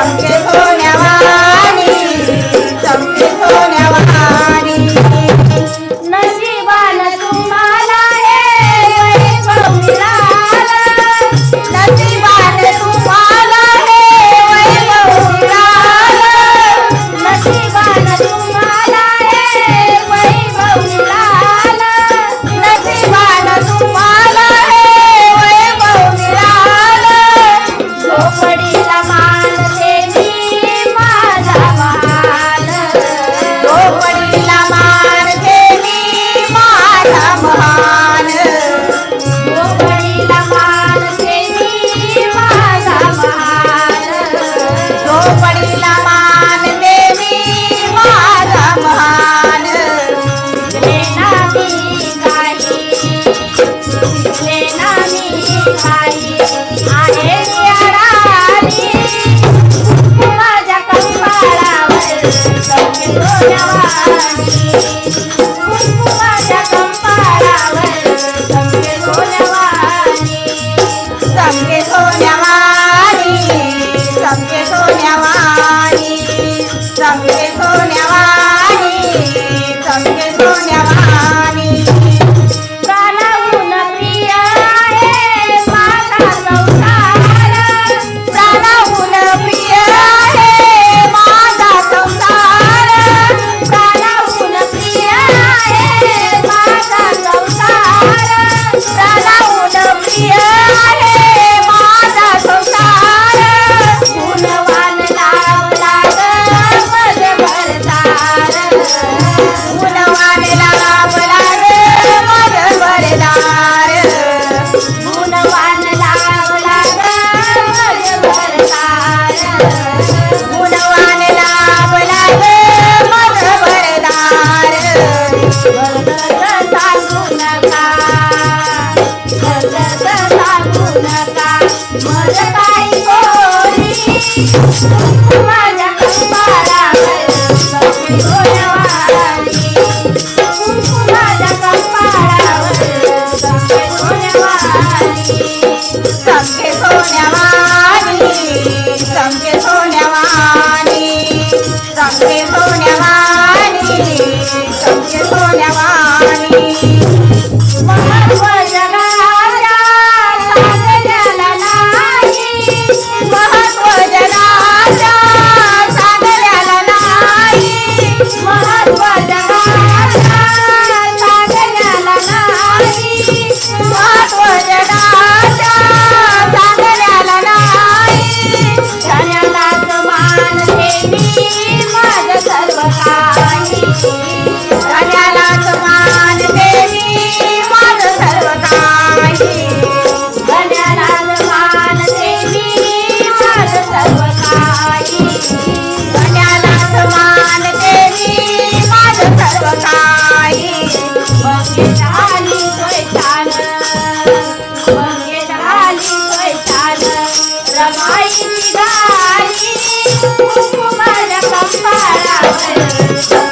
Porque चमके सोन्यावानी चमके सोन्यावानी Come here, go now.